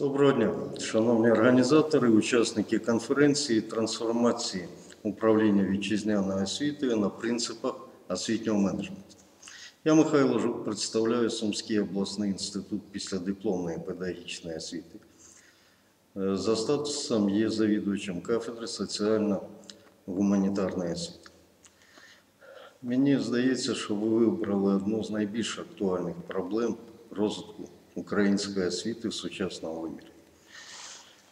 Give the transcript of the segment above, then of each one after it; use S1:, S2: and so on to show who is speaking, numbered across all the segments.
S1: Доброго дня, шановні організатори, учасники конференції трансформації управління вітчизняною освітою на принципах освітнього менеджменту. Я Михайло Жук, представляю Сумський обласний інститут післядипломної педагогічної освіти. Е, За статусом є завідувачем кафедри соціально-гуманітарної освіти. Мені здається, що ви вибрали одну з найбільш актуальних проблем розвитку української освіти в сучасному вимірі.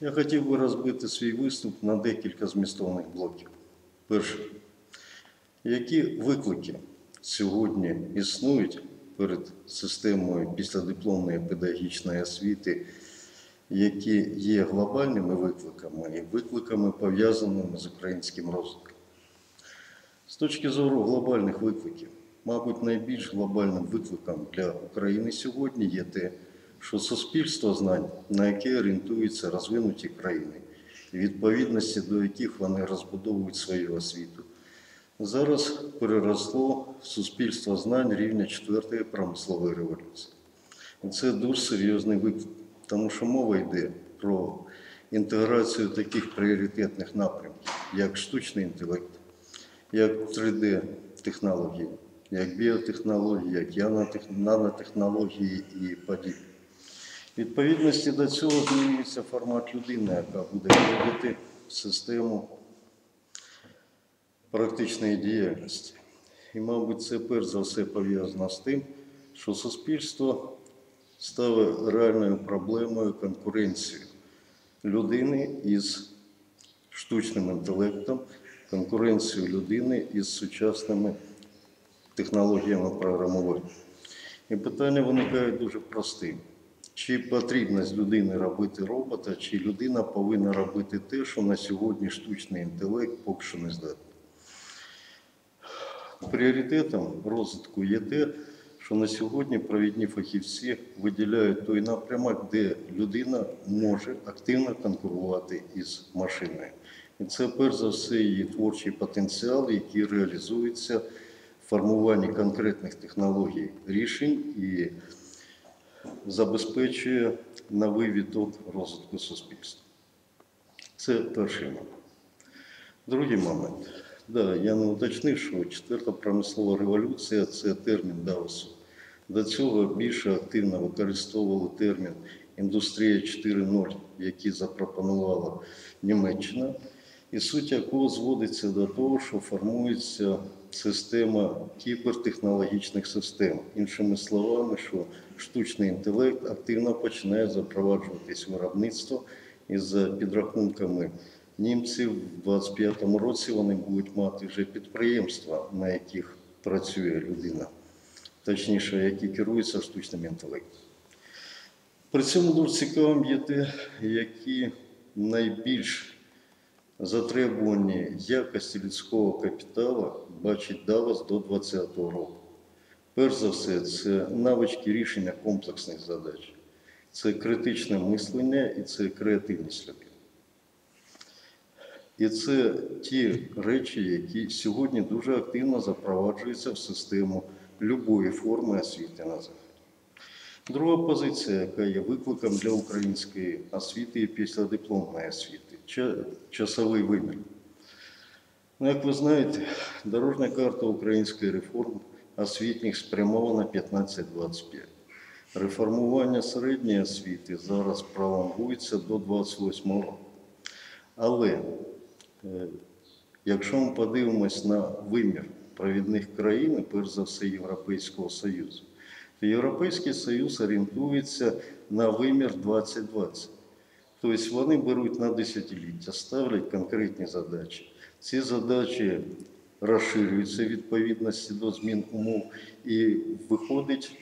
S1: Я хотів би розбити свій виступ на декілька змістовних блоків. Перше. Які виклики сьогодні існують перед системою післядипломної педагогічної освіти, які є глобальними викликами і викликами пов'язаними з українським розвитком? З точки зору глобальних викликів, мабуть, найбільш глобальним викликом для України сьогодні є те, що суспільство знань, на яке орієнтуються розвинуті країни, відповідності до яких вони розбудовують свою освіту, зараз переросло в суспільство знань рівня четвертої промислової революції. І це дуже серйозний виклик, тому що мова йде про інтеграцію таких пріоритетних напрямків, як штучний інтелект, як 3D-технології, як біотехнології, як нанотехнології і подібне. Відповідності до цього змінюється формат людини, яка буде входити в систему практичної діяльності. І, мабуть, це перш за все пов'язано з тим, що суспільство ставить реальною проблемою конкуренцію людини із штучним інтелектом, конкуренцію людини із сучасними технологіями програмування. І питання виникає дуже простим. Чи потрібно з людини робити робота, чи людина повинна робити те, що на сьогодні штучний інтелект поки що не здатний. Пріоритетом розвитку є те, що на сьогодні провідні фахівці виділяють той напрямок, де людина може активно конкурувати із машиною. І це перш за все її творчий потенціал, який реалізується в формуванні конкретних технологій рішень і забезпечує новий віток розвитку суспільства. Це перший момент. Другий момент. Да, я не уточнив, що четверта промислова революція це термін Давосу. До цього більше активно використовували термін індустрія 4.0, який запропонувала Німеччина, і суть якого зводиться до того, що формується система кібертехнологічних систем. Іншими словами, що штучний інтелект активно починає запроваджуватись виробництво і за підрахунками німців в 25-му році вони будуть мати вже підприємства, на яких працює людина, точніше, які керуються штучним інтелектом. При цьому дуже цікавим є те, які найбільш затребувані якості людського капіталу бачить Давос до 2020 року. Перш за все, це навички рішення комплексних задач, це критичне мислення і це креативність людини. І це ті речі, які сьогодні дуже активно запроваджуються в систему любої форми освіти на Заході. Друга позиція, яка є викликом для української освіти і післядипломної освіти часовий вимір. Ну, як ви знаєте, дорожня карта української реформ освітніх спрямована 15-25. Реформування середньої освіти зараз пролонгується до 28 року. Але е, якщо ми подивимось на вимір провідних країн, перш за все Європейського Союзу, то Європейський Союз орієнтується на вимір 2020. Тобто вони беруть на десятиліття, ставлять конкретні задачі. Ці задачі розширюються в відповідності до змін умов і виходить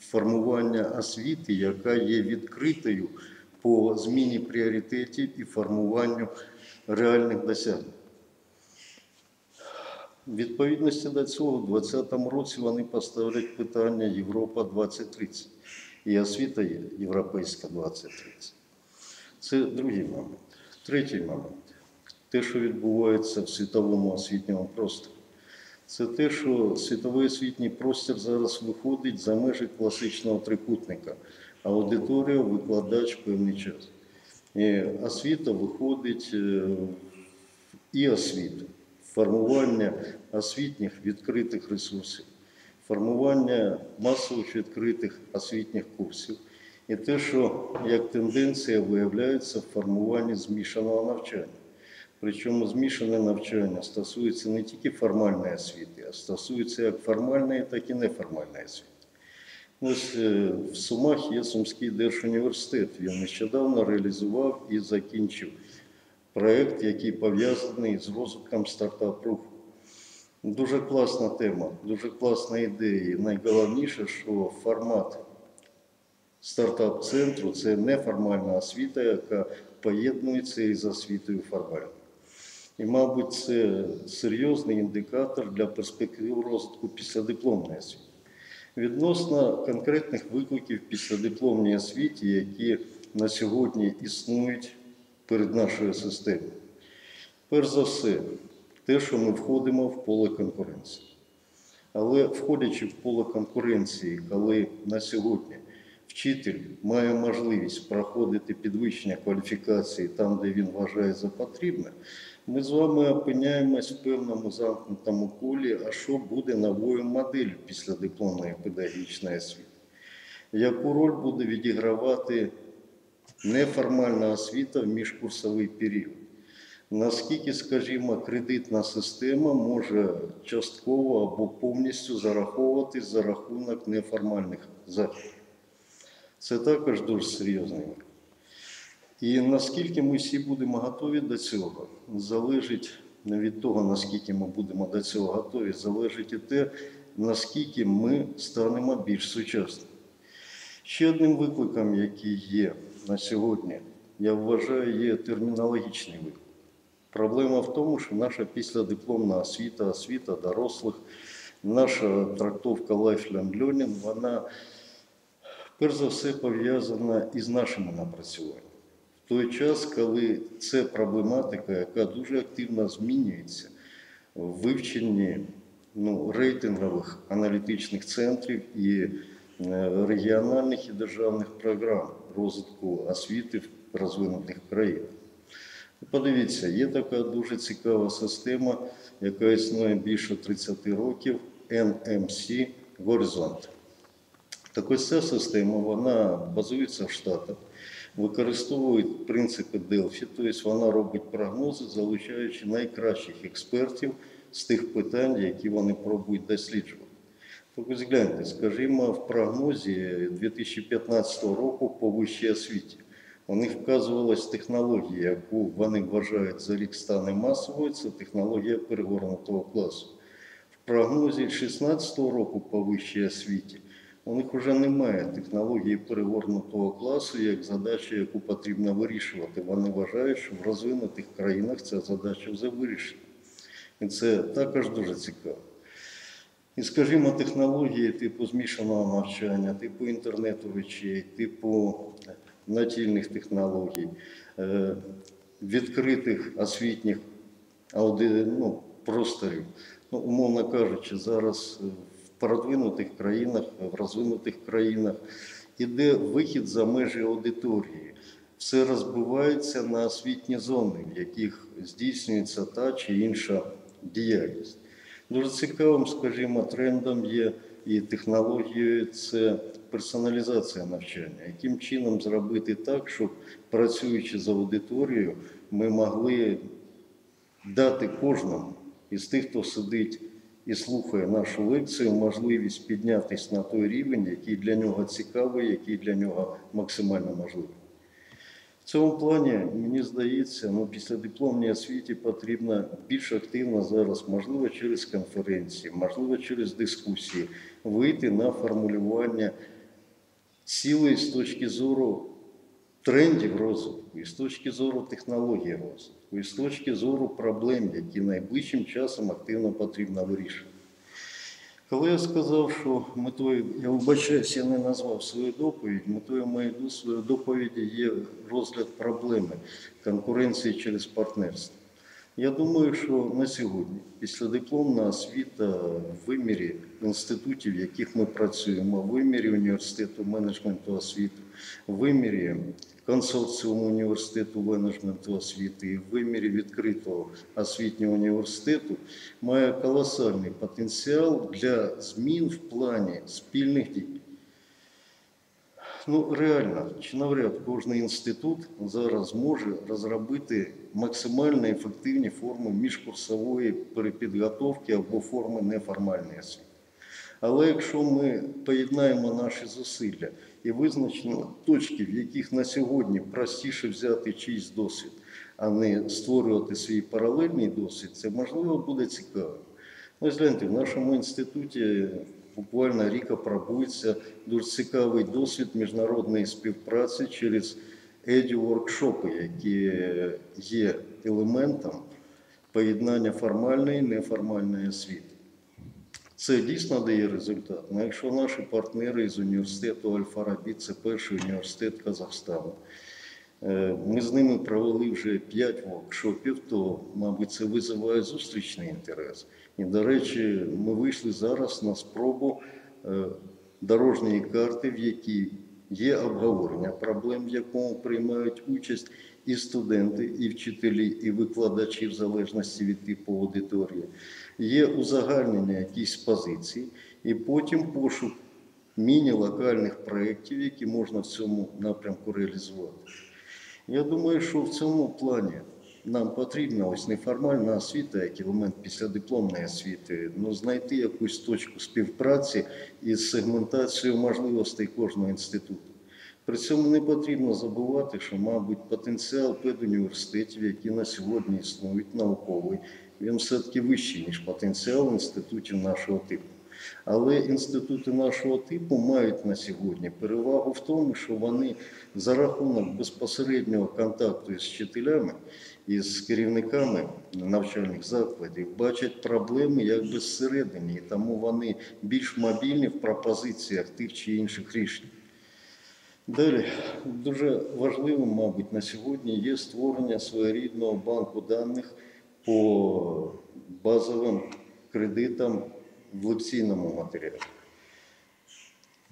S1: формування освіти, яка є відкритою по зміні пріоритетів і формуванню реальних досягнень. Відповідності до цього, в 2020 році вони поставлять питання Європа 2030 і освіта є Європейська 2030. Це другий момент. Третій момент. Те, що відбувається в світовому освітньому просторі. Це те, що світовий освітній простір зараз виходить за межі класичного трикутника аудиторія, викладач певний час. І освіта виходить е, і освіта, формування освітніх відкритих ресурсів, формування масових відкритих освітніх курсів. І те, що як тенденція виявляється в формуванні змішаного навчання. Причому змішане навчання стосується не тільки формальної освіти, а стосується як формальної, так і неформальної освіти. Ось е, в Сумах є Сумський держуніверситет. Він нещодавно реалізував і закінчив проєкт, який пов'язаний з розвитком стартап-руху. Дуже класна тема, дуже класна ідея. І найголовніше, що формат стартап-центру це неформальна освіта, яка поєднується із освітою формальною. І, мабуть, це серйозний індикатор для перспектив розвитку післядипломної освіти. Відносно конкретних викликів післядипломній освіті, які на сьогодні існують перед нашою системою. Перш за все, те, що ми входимо в поле конкуренції. Але входячи в поле конкуренції, коли на сьогодні вчитель має можливість проходити підвищення кваліфікації там, де він вважає за потрібне, ми з вами опиняємось в певному замкнутому колі, а що буде новою моделлю після дипломної педагогічної освіти? Яку роль буде відігравати неформальна освіта в міжкурсовий період? Наскільки, скажімо, кредитна система може частково або повністю зараховуватись за рахунок неформальних заходів? Це також дуже серйозний. І наскільки ми всі будемо готові до цього, залежить не від того, наскільки ми будемо до цього готові, залежить і те, наскільки ми станемо більш сучасними. Ще одним викликом, який є на сьогодні, я вважаю, є термінологічний виклик. Проблема в тому, що наша післядипломна освіта, освіта дорослих, наша трактовка lifelong learning, вона перш за все пов'язана із нашими напрацюваннями. В той час, коли це проблематика, яка дуже активно змінюється в вивченні ну, рейтингових аналітичних центрів і е, регіональних і державних програм розвитку освіти в розвинутих країнах. Подивіться, є така дуже цікава система, яка існує більше 30 років NMC Горизонт. Так ось ця система вона базується в Штатах, використовує принципи Делфі, тобто вона робить прогнози, залучаючи найкращих експертів з тих питань, які вони пробують досліджувати. Так ось гляньте, скажімо, в прогнозі 2015 року по вищій освіті у них вказувалась технологія, яку вони вважають за рік стане масовою, це технологія перегорнутого класу. В прогнозі 2016 року по вищій освіті у них вже немає технології перегорнутого класу як задача, яку потрібно вирішувати. Вони вважають, що в розвинутих країнах ця задача вже вирішена. І це також дуже цікаво. І, скажімо, технології типу змішаного навчання, типу інтернету речей, типу натільних технологій, е, відкритих освітніх ауди... ну, просторів. Ну, умовно кажучи, зараз е, продвинутих країнах, в розвинутих країнах іде вихід за межі аудиторії. Все розбивається на освітні зони, в яких здійснюється та чи інша діяльність. Дуже цікавим, скажімо, трендом є і технологією це персоналізація навчання. Яким чином зробити так, щоб працюючи з аудиторією, ми могли дати кожному із тих, хто сидить і слухає нашу лекцію, можливість піднятися на той рівень, який для нього цікавий, який для нього максимально можливий. В цьому плані, мені здається, ну, після дипломній освіті потрібно більш активно зараз, можливо, через конференції, можливо, через дискусії, вийти на формулювання цілої з точки зору трендів розвитку, і з точки зору технологій розвитку, і з точки зору проблем, які найближчим часом активно потрібно вирішувати. Коли я сказав, що метою, я вибачаюся, я не назвав свою доповідь, метою моєї доповіді є розгляд проблеми конкуренції через партнерство. Я думаю, що на сьогодні, після дипломна освіта в вимірі інститутів, в яких ми працюємо, в вимірі університету менеджменту освіти, в вимірі консорціуму університету менеджменту освіти і в вимірі відкритого освітнього університету має колосальний потенціал для змін в плані спільних дій. Ну, реально, чи навряд кожен інститут зараз може розробити максимально ефективні форми міжкурсової перепідготовки або форми неформальної освіти. Але якщо ми поєднаємо наші зусилля і визначимо точки, в яких на сьогодні простіше взяти чийсь досвід, а не створювати свій паралельний досвід, це можливо буде цікаво. Ось гляньте, в нашому інституті буквально рік опробується дуже цікавий досвід міжнародної співпраці через еді-воркшопи, які є елементом поєднання формальної і неформальної освіти. Це дійсно дає результат. Ну, якщо наші партнери з університету Аль-Фарабі, це перший університет Казахстану, е, ми з ними провели вже 5 воркшопів, то, мабуть, це визиває зустрічний інтерес. І, до речі, ми вийшли зараз на спробу е, дорожньої карти, в якій є обговорення проблем, в якому приймають участь і студенти, і вчителі, і викладачі, в залежності від типу аудиторії. Є узагальнення якісь позицій, і потім пошук міні-локальних проєктів, які можна в цьому напрямку реалізувати. Я думаю, що в цьому плані нам потрібна ось неформальна освіта, як елемент післядипломної освіти, ну, знайти якусь точку співпраці із сегментацією можливостей кожного інституту. При цьому не потрібно забувати, що, мабуть, потенціал педуніверситетів, які на сьогодні існують, науковий, він все-таки вищий, ніж потенціал інститутів нашого типу. Але інститути нашого типу мають на сьогодні перевагу в тому, що вони за рахунок безпосереднього контакту із вчителями і з керівниками навчальних закладів бачать проблеми якби зсередині, і тому вони більш мобільні в пропозиціях тих чи інших рішень. Далі дуже важливим, мабуть, на сьогодні є створення своєрідного банку даних по базовим кредитам в лекційному матеріалі.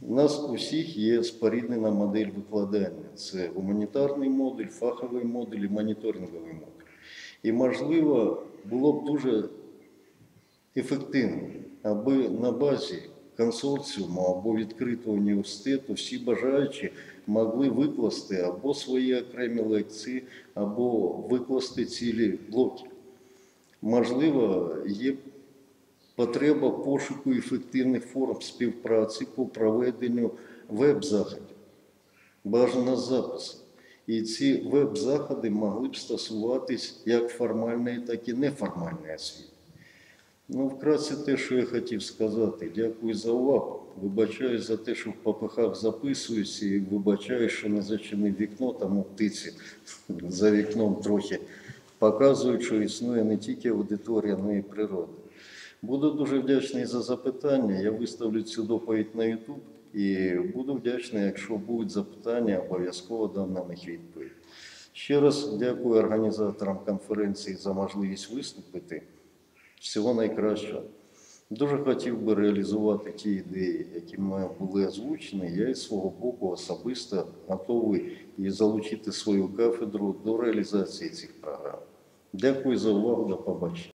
S1: У нас у всіх є споріднена модель викладання. Це гуманітарний модуль, фаховий модуль і моніторинговий модуль. І, можливо, було б дуже ефективно, аби на базі консорціуму або відкритого університету всі бажаючі могли викласти або свої окремі лекції, або викласти цілі блоки. Можливо, є потреба пошуку ефективних форм співпраці по проведенню веб-заходів, бажано запису. І ці веб-заходи могли б стосуватись як формальної, так і неформальної освіти. Ну, вкратце те, що я хотів сказати. Дякую за увагу. Вибачаю за те, що в попихах записуюся, і вибачаю, що не зачинив вікно, тому птиці за вікном трохи показують, що існує не тільки аудиторія, але й природа. Буду дуже вдячний за запитання. Я виставлю цю доповідь на YouTube і буду вдячний, якщо будуть запитання, обов'язково дам на них відповідь. Ще раз дякую організаторам конференції за можливість виступити. Всього найкращого. Дуже хотів би реалізувати ті ідеї, які мною були озвучені. Я із свого боку особисто готовий залучити свою кафедру до реалізації цих програм. Дякую за увагу. До побачення.